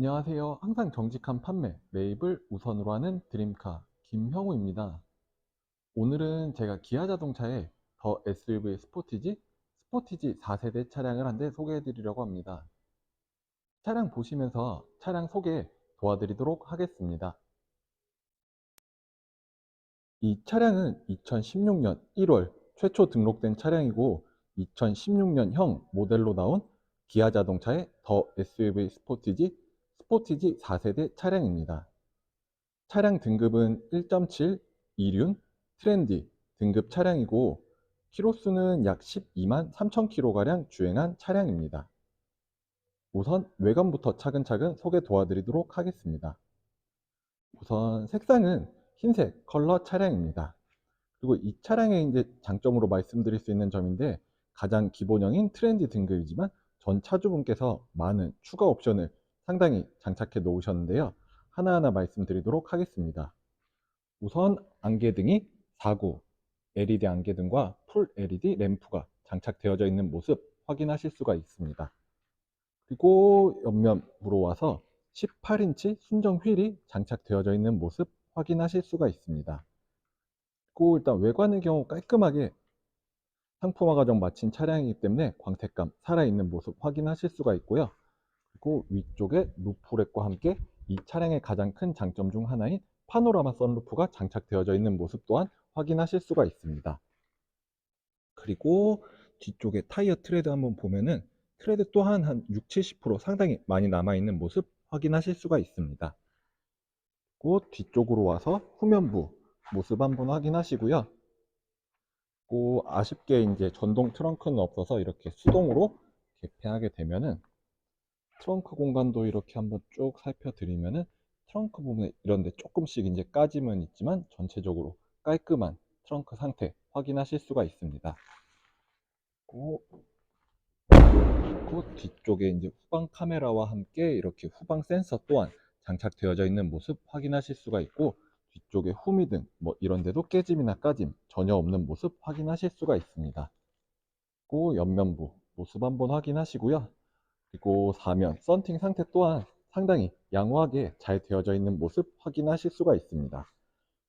안녕하세요. 항상 정직한 판매, 매입을 우선으로 하는 드림카 김형우입니다. 오늘은 제가 기아 자동차의 더 SUV 스포티지, 스포티지 4세대 차량을 한 대 소개해 드리려고 합니다. 차량 보시면서 차량 소개 도와드리도록 하겠습니다. 이 차량은 2016년 1월 최초 등록된 차량이고 2016년형 모델로 나온 기아 자동차의 더 SUV 스포티지 스포티지 4세대 차량입니다. 차량 등급은 1.7 이륜 트렌디 등급 차량이고 키로수는 약 12만 3천 킬로가량 주행한 차량입니다. 우선 외관부터 차근차근 소개 도와드리도록 하겠습니다. 우선 색상은 흰색 컬러 차량입니다. 그리고 이 차량의 이제 장점으로 말씀드릴 수 있는 점인데 가장 기본형인 트렌디 등급이지만 전 차주분께서 많은 추가 옵션을 상당히 장착해 놓으셨는데요. 하나하나 말씀드리도록 하겠습니다. 우선 안개등이 4구 LED 안개등과 풀 LED 램프가 장착되어져 있는 모습 확인하실 수가 있습니다. 그리고 옆면으로 와서 18인치 순정 휠이 장착되어져 있는 모습 확인하실 수가 있습니다. 그리고 일단 외관의 경우 깔끔하게 상품화 과정 마친 차량이기 때문에 광택감 살아있는 모습 확인하실 수가 있고요. 그리고 위쪽에 루프렉과 함께 이 차량의 가장 큰 장점 중 하나인 파노라마 선루프가 장착되어져 있는 모습 또한 확인하실 수가 있습니다. 그리고 뒤쪽에 타이어 트레드 한번 보면은 트레드 또한 한 6, 70% 상당히 많이 남아있는 모습 확인하실 수가 있습니다. 그리고 뒤쪽으로 와서 후면부 모습 한번 확인하시고요. 그리고 아쉽게 이제 전동 트렁크는 없어서 이렇게 수동으로 개폐하게 되면은 트렁크 공간도 이렇게 한번 쭉 살펴드리면은 트렁크 부분에 이런데 조금씩 이제 까짐은 있지만 전체적으로 깔끔한 트렁크 상태 확인하실 수가 있습니다. 그리고, 그리고 뒤쪽에 이제 후방 카메라와 함께 이렇게 후방 센서 또한 장착되어져 있는 모습 확인하실 수가 있고 뒤쪽에 후미등 뭐 이런 데도 깨짐이나 까짐 전혀 없는 모습 확인하실 수가 있습니다. 그리고 옆면부 모습 한번 확인하시고요. 그리고 사면 썬팅 상태 또한 상당히 양호하게 잘 되어져 있는 모습 확인하실 수가 있습니다.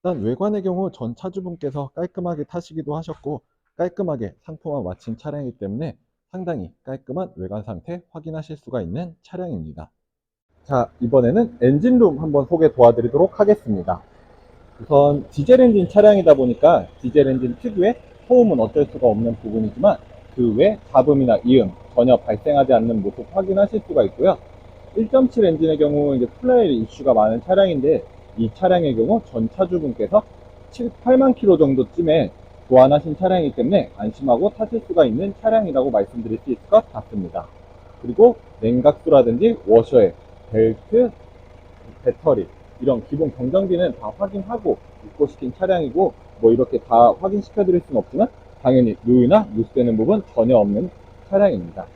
일단 외관의 경우 전 차주분께서 깔끔하게 타시기도 하셨고 깔끔하게 상품화 마친 차량이기 때문에 상당히 깔끔한 외관 상태 확인하실 수가 있는 차량입니다. 자 이번에는 엔진룸 한번 소개 도와드리도록 하겠습니다. 우선 디젤 엔진 차량이다 보니까 디젤 엔진 특유의 소음은 어쩔 수가 없는 부분이지만 그 외 잡음이나 이음 전혀 발생하지 않는 모습 확인하실 수가 있고요. 1.7 엔진의 경우 이제 플레이 이슈가 많은 차량인데 이 차량의 경우 전 차주분께서 7, 8만 킬로 정도쯤에 교환하신 차량이기 때문에 안심하고 타실 수가 있는 차량이라고 말씀드릴 수 있을 것 같습니다. 그리고 냉각수라든지 워셔에 벨트, 배터리 이런 기본 경정기는 다 확인하고 입고시킨 차량이고 뭐 이렇게 다 확인시켜 드릴 수는 없지만 당연히 누유나 누수되는 부분 전혀 없는 차량입니다.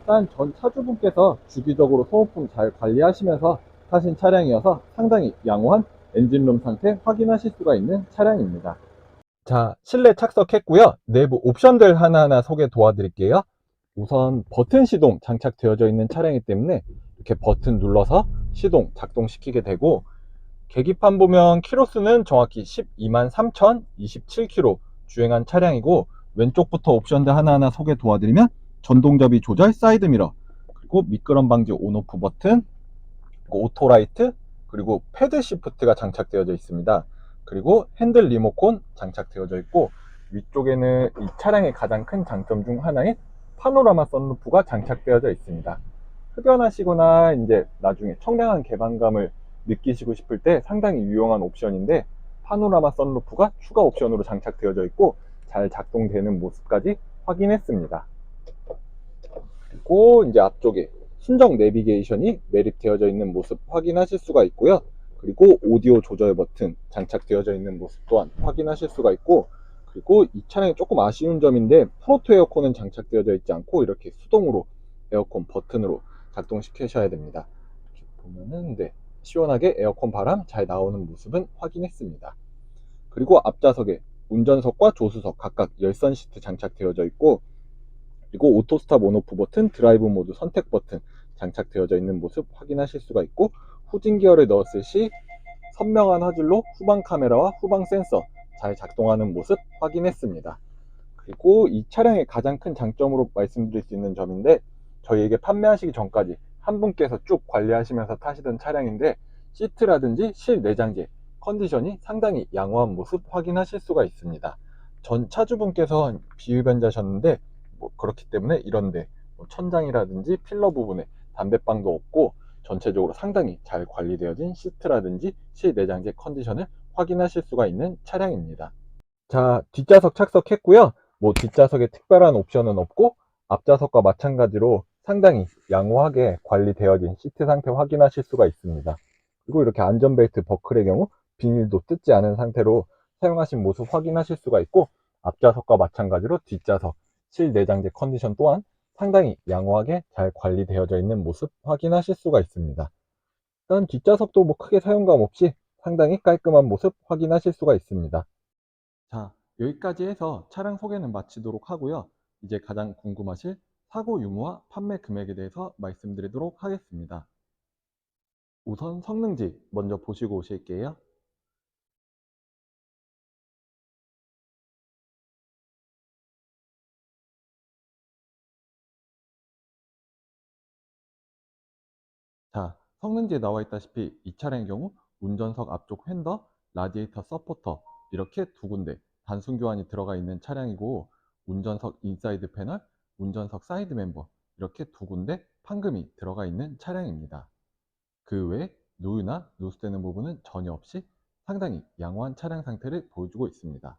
일단 전 차주분께서 주기적으로 소모품 잘 관리하시면서 타신 차량이어서 상당히 양호한 엔진룸 상태 확인하실 수가 있는 차량입니다. 자, 실내 착석했고요. 내부 옵션들 하나하나 소개 도와드릴게요. 우선 버튼 시동 장착되어져 있는 차량이기 때문에 이렇게 버튼 눌러서 시동 작동시키게 되고 계기판 보면 키로수는 정확히 12만 3,027km 주행한 차량이고 왼쪽부터 옵션들 하나하나 소개 도와드리면 전동접이 조절 사이드미러 그리고 미끄럼 방지 온오프 버튼 오토라이트 그리고 패드 시프트가 장착되어져 있습니다 그리고 핸들 리모콘 장착되어져 있고 위쪽에는 이 차량의 가장 큰 장점 중 하나인 파노라마 선루프가 장착되어져 있습니다 흡연하시거나 이제 나중에 청량한 개방감을 느끼시고 싶을 때 상당히 유용한 옵션인데 파노라마 선루프가 추가 옵션으로 장착되어져 있고 잘 작동되는 모습까지 확인했습니다. 그리고 이제 앞쪽에 순정 내비게이션이 매립되어져 있는 모습 확인하실 수가 있고요. 그리고 오디오 조절 버튼 장착되어져 있는 모습 또한 확인하실 수가 있고 그리고 이 차량이 조금 아쉬운 점인데 프로토 에어컨은 장착되어져 있지 않고 이렇게 수동으로 에어컨 버튼으로 작동시키셔야 됩니다. 이렇게 보면은 네, 시원하게 에어컨 바람 잘 나오는 모습은 확인했습니다. 그리고 앞좌석에 운전석과 조수석 각각 열선 시트 장착되어져 있고 그리고 오토 스탑 온오프 버튼, 드라이브 모드 선택 버튼 장착되어져 있는 모습 확인하실 수가 있고 후진 기어를 넣었을 시 선명한 화질로 후방 카메라와 후방 센서 잘 작동하는 모습 확인했습니다. 그리고 이 차량의 가장 큰 장점으로 말씀드릴 수 있는 점인데 저희에게 판매하시기 전까지 한 분께서 쭉 관리하시면서 타시던 차량인데 시트라든지 실내장재 컨디션이 상당히 양호한 모습 확인하실 수가 있습니다. 전 차주분께서 비흡연자셨는데 뭐 그렇기 때문에 이런데 뭐 천장이라든지 필러 부분에 담배방도 없고 전체적으로 상당히 잘 관리되어진 시트라든지 실내장재 컨디션을 확인하실 수가 있는 차량입니다. 자, 뒷좌석 착석했고요. 뭐 뒷좌석에 특별한 옵션은 없고 앞좌석과 마찬가지로 상당히 양호하게 관리되어진 시트 상태 확인하실 수가 있습니다. 그리고 이렇게 안전벨트 버클의 경우 비닐도 뜯지 않은 상태로 사용하신 모습 확인하실 수가 있고 앞좌석과 마찬가지로 뒷좌석 실내장재 컨디션 또한 상당히 양호하게 잘 관리되어져 있는 모습 확인하실 수가 있습니다. 일단 뒷좌석도 뭐 크게 사용감 없이 상당히 깔끔한 모습 확인하실 수가 있습니다. 자, 여기까지 해서 차량 소개는 마치도록 하고요. 이제 가장 궁금하실 사고 유무와 판매 금액에 대해서 말씀드리도록 하겠습니다. 우선 성능지 먼저 보시고 오실게요. 성능지에 나와 있다시피 이 차량의 경우 운전석 앞쪽 핸더, 라디에이터 서포터 이렇게 두 군데 단순 교환이 들어가 있는 차량이고 운전석 인사이드 패널, 운전석 사이드 멤버 이렇게 두 군데 판금이 들어가 있는 차량입니다. 그 외에 누유나 누수되는 부분은 전혀 없이 상당히 양호한 차량 상태를 보여주고 있습니다.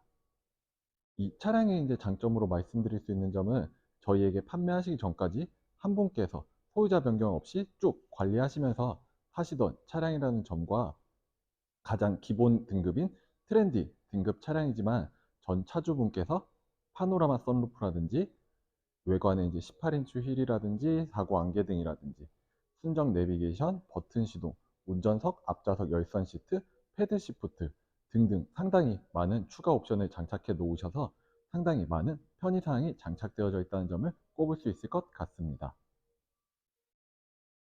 이 차량의 이제 장점으로 말씀드릴 수 있는 점은 저희에게 판매하시기 전까지 한 분께서 소유자 변경 없이 쭉 관리하시면서 타시던 차량이라는 점과 가장 기본 등급인 트렌디 등급 차량이지만 전 차주분께서 파노라마 선루프라든지 외관에 이제 18인치 휠이라든지 사고 안개 등이라든지 순정 내비게이션, 버튼 시동, 운전석, 앞좌석 열선 시트, 패드 시프트 등등 상당히 많은 추가 옵션을 장착해 놓으셔서 상당히 많은 편의사항이 장착되어져 있다는 점을 꼽을 수 있을 것 같습니다.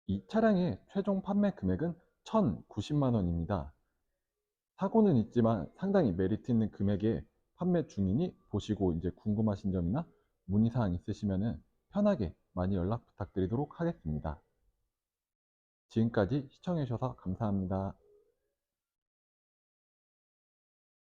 이 차량의 최종 판매 금액은 1,090만 원입니다. 사고는 있지만 상당히 메리트 있는 금액에 판매 중이니 보시고 이제 궁금하신 점이나 문의사항 있으시면 편하게 많이 연락 부탁드리도록 하겠습니다. 지금까지 시청해주셔서 감사합니다.